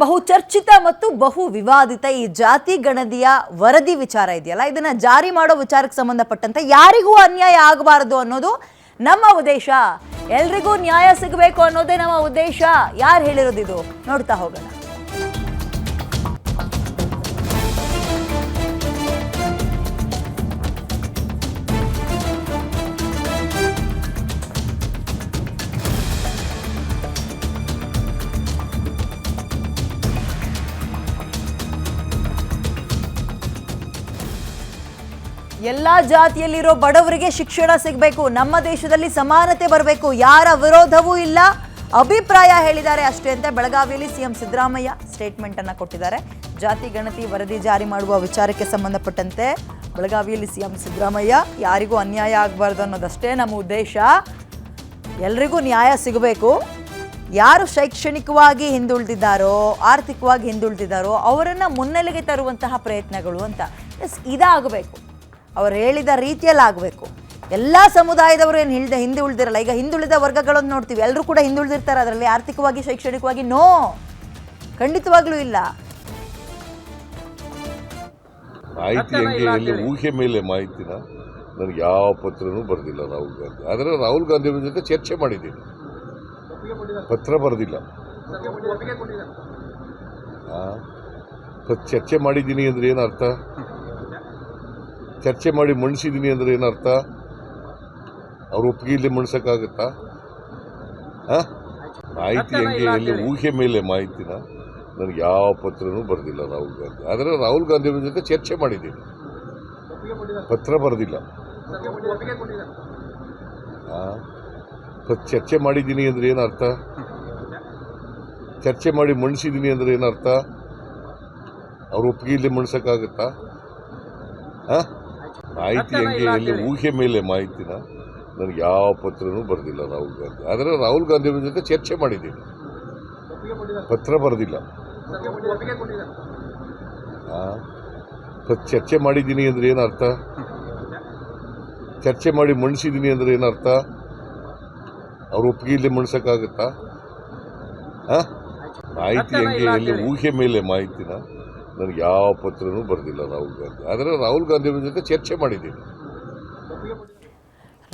ಬಹು ಚರ್ಚಿತ ಮತ್ತು ಬಹು ವಿವಾದಿತ ಈ ಜಾತಿ ಗಣತಿಯ ವರದಿ ವಿಚಾರ ಇದೆಯಲ್ಲ? ಇದನ್ನ ಜಾರಿ ಮಾಡೋ ವಿಚಾರಕ್ಕೆ ಸಂಬಂಧಪಟ್ಟಂತೆ ಯಾರಿಗೂ ಅನ್ಯಾಯ ಆಗಬಾರದು ಅನ್ನೋದು ನಮ್ಮ ಉದ್ದೇಶ. ಎಲ್ರಿಗೂ ನ್ಯಾಯ ಸಿಗಬೇಕು ಅನ್ನೋದೇ ನಮ್ಮ ಉದ್ದೇಶ. ಯಾರು ಹೇಳಿರೋದು ಇದು? ನೋಡ್ತಾ ಹೋಗೋಣ. ಎಲ್ಲಾ ಜಾತಿಯಲ್ಲಿರೋ ಬಡವರಿಗೆ ಶಿಕ್ಷಣ ಸಿಗಬೇಕು. ನಮ್ಮ ದೇಶದಲ್ಲಿ ಸಮಾನತೆ ಬರಬೇಕು. ಯಾರ ವಿರೋಧವೂ ಇಲ್ಲ. ಅಭಿಪ್ರಾಯ ಹೇಳಿದ್ದಾರೆ ಅಷ್ಟೇ ಅಂತ ಬೆಳಗಾವಿಯಲ್ಲಿ ಸಿಎಂ ಸಿದ್ದರಾಮಯ್ಯ ಸ್ಟೇಟ್ಮೆಂಟ್ ಅನ್ನ ಕೊಟ್ಟಿದ್ದಾರೆ. ಜಾತಿ ಗಣತಿ ವರದಿ ಜಾರಿ ಮಾಡುವ ವಿಚಾರಕ್ಕೆ ಸಂಬಂಧಪಟ್ಟಂತೆ ಬೆಳಗಾವಿಯಲ್ಲಿ ಸಿಎಂ ಸಿದ್ದರಾಮಯ್ಯ ಯಾರಿಗೂ ಅನ್ಯಾಯ ಆಗಬಾರ್ದು ಅನ್ನೋದಷ್ಟೇ ನಮ್ಮ ಉದ್ದೇಶ. ಎಲ್ರಿಗೂ ನ್ಯಾಯ ಸಿಗಬೇಕು. ಯಾರು ಶೈಕ್ಷಣಿಕವಾಗಿ ಹಿಂದುಳಿದಿದ್ದಾರೋ, ಆರ್ಥಿಕವಾಗಿ ಹಿಂದುಳಿದಿದ್ದಾರೋ ಅವರನ್ನು ಮುನ್ನೆಲೆಗೆ ತರುವಂತಹ ಪ್ರಯತ್ನಗಳು ಅಂತ. ಎಸ್ ಇದಾಗಬೇಕು. ಅವ್ರು ಹೇಳಿದ ರೀತಿಯಲ್ಲಿ ಆಗಬೇಕು. ಎಲ್ಲ ಸಮುದಾಯದವರು ಏನು ಹಿಳ್ದೆ ಹಿಂದೆ ಉಳಿದಿರಲ್ಲ ಈಗ ಹಿಂದುಳಿದ ವರ್ಗಗಳನ್ನು ನೋಡ್ತೀವಿ. ಎಲ್ಲರೂ ಕೂಡ ಹಿಂದುಳಿದಿರ್ತಾರೆ ಅದರಲ್ಲಿ ಆರ್ಥಿಕವಾಗಿ ಶೈಕ್ಷಣಿಕವಾಗಿ ನೋ! ಖಂಡಿತವಾಗ್ಲೂ ಇಲ್ಲ. ಮಾಹಿತಿ ಹಂಗೆ ಎಲ್ಲಿ ಊಹೆ ಮೇಲೆ ಮಾಹಿತಿನ ನನಗೆ ಯಾವ ಪತ್ರನೂ ಬರೆದಿಲ್ಲ ರಾಹುಲ್ ಗಾಂಧಿ. ಆದರೆ ರಾಹುಲ್ ಗಾಂಧಿ ಅವ್ರ ಜೊತೆ ಚರ್ಚೆ ಮಾಡಿದ್ದೀನಿ. ಪತ್ರ ಬರೆದಿಲ್ಲ. ಚರ್ಚೆ ಮಾಡಿದ್ದೀನಿ ಅಂದ್ರೆ ಏನು ಅರ್ಥ? ಚರ್ಚೆ ಮಾಡಿ ಮಂಡಿಸಿದ್ದೀನಿ ಅಂದರೆ ಏನು ಅರ್ಥ? ಅವ್ರ ಒಪ್ಪಿಗೆ ಇಲ್ಲಿ ಮಣ್ಸಕ್ಕಾಗತ್ತಾ? ಹಾಂ? ಮಾಹಿತಿ ಹೆಂಗೆ ಎಲ್ಲಿ ಊಹೆ ಮೇಲೆ ಮಾಹಿತಿನ? ನನಗೆ ಯಾವ ಪತ್ರನೂ ಬರೆದಿಲ್ಲ ರಾಹುಲ್ ಗಾಂಧಿ. ಆದರೆ ರಾಹುಲ್ ಗಾಂಧಿ ಅವ್ರ ಜೊತೆ ಚರ್ಚೆ ಮಾಡಿದ್ದೀನಿ. ಪತ್ರ ಬರೆದಿಲ್ಲ. ಹಾಂ? ಚರ್ಚೆ ಮಾಡಿದ್ದೀನಿ ಅಂದರೆ ಏನು ಅರ್ಥ? ಚರ್ಚೆ ಮಾಡಿ ಮಂಡಿಸಿದ್ದೀನಿ ಅಂದರೆ ಏನು ಅರ್ಥ? ಅವ್ರ ಒಪ್ಪಿಗೆ ಇಲ್ಲಿ ಮಣ್ಸಕ್ಕಾಗತ್ತಾ? ಆ? ಮಾಹಿತಿ ಹೆಂಗೆ ಎಲ್ಲಿ ಊಹೆ ಮೇಲೆ ಮಾಹಿತಿನ ನನಗೆ ಯಾವ ಪತ್ರನೂ ಬರೆದಿಲ್ಲ ರಾಹುಲ್ ಗಾಂಧಿ. ಆದರೆ ರಾಹುಲ್ ಗಾಂಧಿ ಅವ್ರ ಜೊತೆ ಚರ್ಚೆ ಮಾಡಿದ್ದೀನಿ. ಪತ್ರ ಬರೆದಿಲ್ಲ. ಚರ್ಚೆ ಮಾಡಿದ್ದೀನಿ ಅಂದರೆ ಏನು ಅರ್ಥ? ಚರ್ಚೆ ಮಾಡಿ ಮಣಿಸಿದ್ದೀನಿ ಅಂದರೆ ಏನು ಅರ್ಥ? ಅವ್ರ ಒಪ್ಪಿಗೆ ಇಲ್ಲಿ ಮಣಿಸೋಕ್ಕಾಗತ್ತಾ? ಹಾಂ ಮಾಹಿತಿ ಹೆಂಗೆ ಎಲ್ಲಿ ಊಹೆ ಮೇಲೆ ಮಾಹಿತಿನ? ನನಗೆ ಯಾವ ಪತ್ರನೂ ಬರೆದಿಲ್ಲ ರಾಹುಲ್ ಗಾಂಧಿ. ಆದರೆ ರಾಹುಲ್ ಗಾಂಧಿ ಅವ್ರ ಜೊತೆ ಚರ್ಚೆ ಮಾಡಿದ್ದೀನಿ.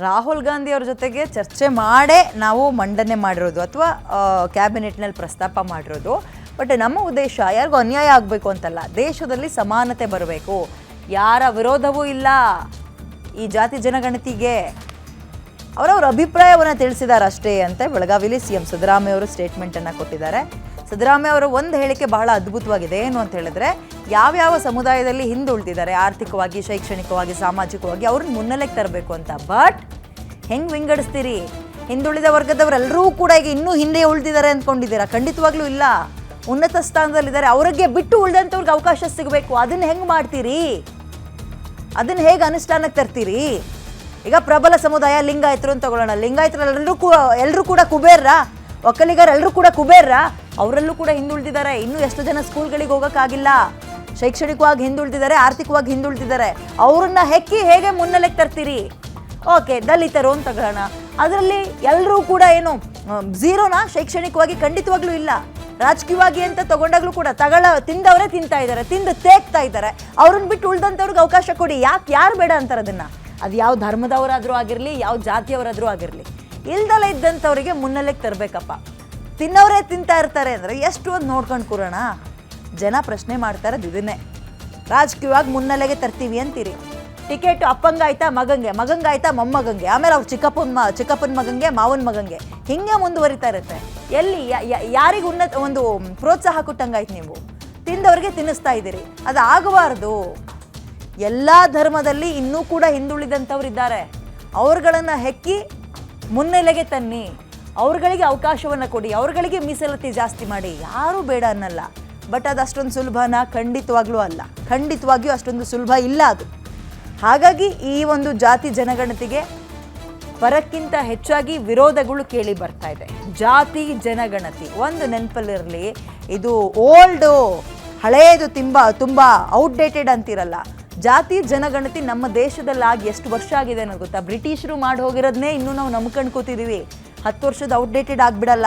ರಾಹುಲ್ ಗಾಂಧಿ ಅವ್ರ ಜೊತೆಗೆ ಚರ್ಚೆ ಮಾಡೇ ನಾವು ಮಂಡನೆ ಮಾಡಿರೋದು ಅಥವಾ ಕ್ಯಾಬಿನೆಟ್ನಲ್ಲಿ ಪ್ರಸ್ತಾಪ ಮಾಡಿರೋದು. ಬಟ್ ನಮ್ಮ ಉದ್ದೇಶ ಯಾರಿಗೂ ಅನ್ಯಾಯ ಆಗಬೇಕು ಅಂತಲ್ಲ, ದೇಶದಲ್ಲಿ ಸಮಾನತೆ ಬರಬೇಕು. ಯಾರ ವಿರೋಧವೂ ಇಲ್ಲ ಈ ಜಾತಿ ಜನಗಣತಿಗೆ. ಅವರವ್ರ ಅಭಿಪ್ರಾಯವನ್ನು ತಿಳಿಸಿದ್ದಾರೆ ಅಷ್ಟೇ ಅಂತ ಬೆಳಗಾವಿಲಿ ಸಿ ಎಂ ಸಿದ್ದರಾಮಯ್ಯ ಅವರು ಸ್ಟೇಟ್ಮೆಂಟನ್ನು ಕೊಟ್ಟಿದ್ದಾರೆ. ಸಿದ್ದರಾಮಯ್ಯ ಅವರ ಒಂದು ಹೇಳಿಕೆ ಬಹಳ ಅದ್ಭುತವಾಗಿದೆ. ಏನು ಅಂತ ಹೇಳಿದ್ರೆ, ಯಾವ್ಯಾವ ಸಮುದಾಯದಲ್ಲಿ ಹಿಂದುಳಿದಿದ್ದಾರೆ ಆರ್ಥಿಕವಾಗಿ, ಶೈಕ್ಷಣಿಕವಾಗಿ, ಸಾಮಾಜಿಕವಾಗಿ, ಅವ್ರನ್ನ ಮುನ್ನೆಲೆಗೆ ತರಬೇಕು ಅಂತ. ಬಟ್ ಹೆಂಗೆ ವಿಂಗಡಿಸ್ತೀರಿ? ಹಿಂದುಳಿದ ವರ್ಗದವರೆಲ್ಲರೂ ಕೂಡ ಈಗ ಇನ್ನೂ ಹಿಂದೆ ಉಳಿದಿದ್ದಾರೆ ಅಂದ್ಕೊಂಡಿದ್ದೀರಾ ಖಂಡಿತವಾಗ್ಲೂ ಇಲ್ಲ. ಉನ್ನತ ಸ್ಥಾನದಲ್ಲಿದ್ದಾರೆ. ಅವ್ರಿಗೆ ಬಿಟ್ಟು ಉಳಿದಂಥವ್ರಿಗೆ ಅವಕಾಶ ಸಿಗಬೇಕು. ಅದನ್ನ ಹೆಂಗೆ ಮಾಡ್ತೀರಿ? ಅದನ್ನ ಹೇಗೆ ಅನುಷ್ಠಾನಕ್ಕೆ ತರ್ತೀರಿ? ಈಗ ಪ್ರಬಲ ಸಮುದಾಯ ಲಿಂಗಾಯತರು ಅಂತ ತಗೊಳ್ಳೋಣ. ಲಿಂಗಾಯತರು ಎಲ್ಲರೂ ಕೂಡ ಎಲ್ಲರೂ ಕೂಡ ಕುಬೇರ್ರ? ಒಕ್ಕಲಿಗರು ಎಲ್ಲರೂ ಕೂಡ ಕುಬೇರ. ಅವರಲ್ಲೂ ಕೂಡ ಹಿಂದುಳಿದಿದ್ದಾರೆ. ಇನ್ನೂ ಎಷ್ಟು ಜನ ಸ್ಕೂಲ್ಗಳಿಗೆ ಹೋಗೋಕ್ಕಾಗಿಲ್ಲ. ಶೈಕ್ಷಣಿಕವಾಗಿ ಹಿಂದುಳಿದಿದ್ದಾರೆ, ಆರ್ಥಿಕವಾಗಿ ಹಿಂದುಳಿದಿದ್ದಾರೆ. ಅವ್ರನ್ನ ಹೆಕ್ಕಿ ಹೇಗೆ ಮುನ್ನೆಲೆಗೆ ತರ್ತೀರಿ? ಓಕೆ, ದಲಿತರು ಅಂತ ತಗೋಣ. ಅದರಲ್ಲಿ ಎಲ್ಲರೂ ಕೂಡ ಏನು ಝೀರೋನ? ಶೈಕ್ಷಣಿಕವಾಗಿ ಖಂಡಿತವಾಗ್ಲೂ ಇಲ್ಲ. ರಾಜಕೀಯವಾಗಿ ಅಂತ ತಗೊಂಡಾಗ್ಲೂ ಕೂಡ ತಗೊಳ, ತಿಂದವರೇ ತಿಂತಾ ಇದ್ದಾರೆ, ತಿಂದು ತೇಗ್ತಾ ಇದ್ದಾರೆ. ಅವ್ರನ್ನ ಬಿಟ್ಟು ಉಳ್ದಂಥವ್ರಿಗೆ ಅವಕಾಶ ಕೊಡಿ. ಯಾಕೆ, ಯಾರು ಬೇಡ ಅಂತಾರೆ ಅದನ್ನು? ಅದು ಯಾವ ಧರ್ಮದವರಾದರೂ ಆಗಿರಲಿ, ಯಾವ ಜಾತಿಯವರಾದರೂ ಆಗಿರಲಿ. ಇಲ್ದಲ್ಲ ಇದ್ದಂಥವ್ರಿಗೆ ಮುನ್ನೆಲೆಗೆ ತರಬೇಕಪ್ಪ. ತಿನ್ನೋರೇ ತಿಂತಾ ಇರ್ತಾರೆ ಅಂದರೆ ಎಷ್ಟು ಒಂದು ನೋಡ್ಕೊಂಡು ಕೂರೋಣ? ಜನ ಪ್ರಶ್ನೆ ಮಾಡ್ತಾರೆ ಇದನ್ನೇ ರಾಜಕೀಯವಾಗಿ ಮುನ್ನೆಲೆಗೆ ತರ್ತೀವಿ ಅಂತೀರಿ. ಟಿಕೆಟ್ ಅಪ್ಪಂಗಾಯ್ತಾ ಮಗಂಗೆ, ಮಗಂಗಾಯ್ತಾ ಮೊಮ್ಮಗಂಗೆ, ಆಮೇಲೆ ಅವ್ರು ಚಿಕ್ಕಪ್ಪನ ಮ, ಚಿಕ್ಕಪ್ಪನ ಮಗಂಗೆ, ಮಾವನ ಮಗಂಗೆ, ಹಿಂಗೆ ಮುಂದುವರಿತಾ ಇರುತ್ತೆ. ಎಲ್ಲಿ ಯಾರಿಗೆ ಉನ್ನತ ಒಂದು ಪ್ರೋತ್ಸಾಹ ಕೊಟ್ಟಂಗಾಯ್ತು ನೀವು? ತಿಂದವ್ರಿಗೆ ತಿನ್ನಿಸ್ತಾ ಇದ್ದೀರಿ. ಅದು ಆಗಬಾರ್ದು. ಎಲ್ಲ ಧರ್ಮದಲ್ಲಿ ಇನ್ನೂ ಕೂಡ ಹಿಂದುಳಿದಂಥವ್ರು ಇದ್ದಾರೆ ಅವ್ರುಗಳನ್ನು ಹೆಕ್ಕಿ ಮುನ್ನೆಲೆಗೆ ತನ್ನಿ. ಅವ್ರಗಳಿಗೆ ಅವಕಾಶವನ್ನು ಕೊಡಿ, ಅವ್ರಗಳಿಗೆ ಮೀಸಲಾತಿ ಜಾಸ್ತಿ ಮಾಡಿ. ಯಾರೂ ಬೇಡ ಅನ್ನಲ್ಲ. ಬಟ್ ಅದು ಅಷ್ಟೊಂದು ಸುಲಭನ ಖಂಡಿತವಾಗ್ಲೂ ಅಲ್ಲ. ಖಂಡಿತವಾಗಿಯೂ ಅಷ್ಟೊಂದು ಸುಲಭ ಇಲ್ಲ ಅದು. ಹಾಗಾಗಿ ಈ ಒಂದು ಜಾತಿ ಜನಗಣತಿಗೆ ಪರಕ್ಕಿಂತ ಹೆಚ್ಚಾಗಿ ವಿರೋಧಗಳು ಕೇಳಿ ಬರ್ತಾ ಇದೆ. ಜಾತಿ ಜನಗಣತಿ. ಒಂದು ನೆನಪಲ್ಲಿರಲಿ, ಇದು ಓಲ್ಡು ಹಳೆಯದು ತುಂಬ ತುಂಬ ಔಟ್ಡೇಟೆಡ್ ಅಂತಿರಲ್ಲ. ಜಾತಿ ಜನಗಣತಿ ನಮ್ಮ ದೇಶದಲ್ಲಾಗಿ ಎಷ್ಟು ವರ್ಷ ಆಗಿದೆ ಅನ್ನೋದು ಗೊತ್ತಾ? ಬ್ರಿಟಿಷರು ಮಾಡಿ ಹೋಗಿರೋದನ್ನೇ ಇನ್ನೂ ನಾವು ನಂಬ್ಕೊಂಡು ಕೂತಿದ್ದೀವಿ ಹತ್ತು ವರ್ಷದ ಔಟ್ಡೇಟೆಡ್ ಆಗಿಬಿಡಲ್ಲ.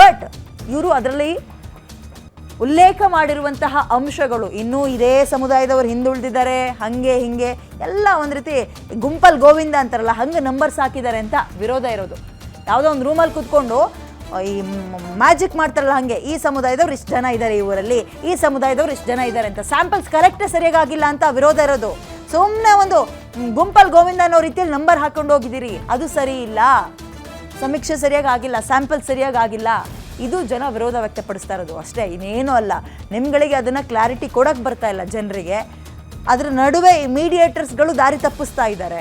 ಬಟ್ ಇವರು ಅದರಲ್ಲಿ ಉಲ್ಲೇಖ ಮಾಡಿರುವಂತಹ ಅಂಶಗಳು. ಇನ್ನೂ ಇದೇ ಸಮುದಾಯದವರು ಹಿಂದುಳಿದಿದ್ದಾರೆ, ಹಾಗೆ ಹಿಂಗೆ. ಎಲ್ಲ ಒಂದು ರೀತಿ ಗುಂಪಲ್ ಗೋವಿಂದ ಅಂತಾರಲ್ಲ, ಹಂಗೆ ನಂಬರ್ಸ್ ಹಾಕಿದ್ದಾರೆ ಅಂತ ವಿರೋಧ ಇರೋದು. ಯಾವುದೋ ಒಂದು ರೂಮಲ್ಲಿ ಕೂತ್ಕೊಂಡು ಈ ಮ್ಯಾಜಿಕ್ ಮಾಡ್ತಾರಲ್ಲ ಹಾಗೆ, ಈ ಸಮುದಾಯದವ್ರು ಇಷ್ಟು ಜನ ಇದ್ದಾರೆ ಈ ಊರಲ್ಲಿ, ಈ ಸಮುದಾಯದವ್ರು ಇಷ್ಟು ಜನ ಇದ್ದಾರೆ ಅಂತ. ಸ್ಯಾಂಪಲ್ಸ್ ಕರೆಕ್ಟೇ ಆಗಿಲ್ಲ ಅಂತ ವಿರೋಧ ಇರೋದು. ಸುಮ್ಮನೆ ಒಂದು ಗುಂಪಲ್ ಗೋವಿಂದ ಅನ್ನೋ ರೀತಿಯಲ್ಲಿ ನಂಬರ್ ಹಾಕೊಂಡು ಹೋಗಿದ್ದೀರಿ, ಅದು ಸರಿ ಇಲ್ಲ. ಸಮೀಕ್ಷೆ ಸರಿಯಾಗಿ ಆಗಿಲ್ಲ ಸ್ಯಾಂಪಲ್ ಸರಿಯಾಗಿ ಆಗಿಲ್ಲ ಇದು ಜನ ವಿರೋಧ ವ್ಯಕ್ತಪಡಿಸ್ತಾ ಇರೋದು. ಅಷ್ಟೇ, ಇನ್ನೇನು ಅಲ್ಲ. ನಿಮ್ಗಳಿಗೆ ಅದನ್ನು ಕ್ಲಾರಿಟಿ ಕೊಡೋಕ್ಕೆ ಬರ್ತಾ ಇಲ್ಲ ಜನರಿಗೆ. ಅದರ ನಡುವೆ ಮೀಡಿಯೇಟರ್ಸ್ಗಳು ದಾರಿ ತಪ್ಪಿಸ್ತಾ ಇದ್ದಾರೆ.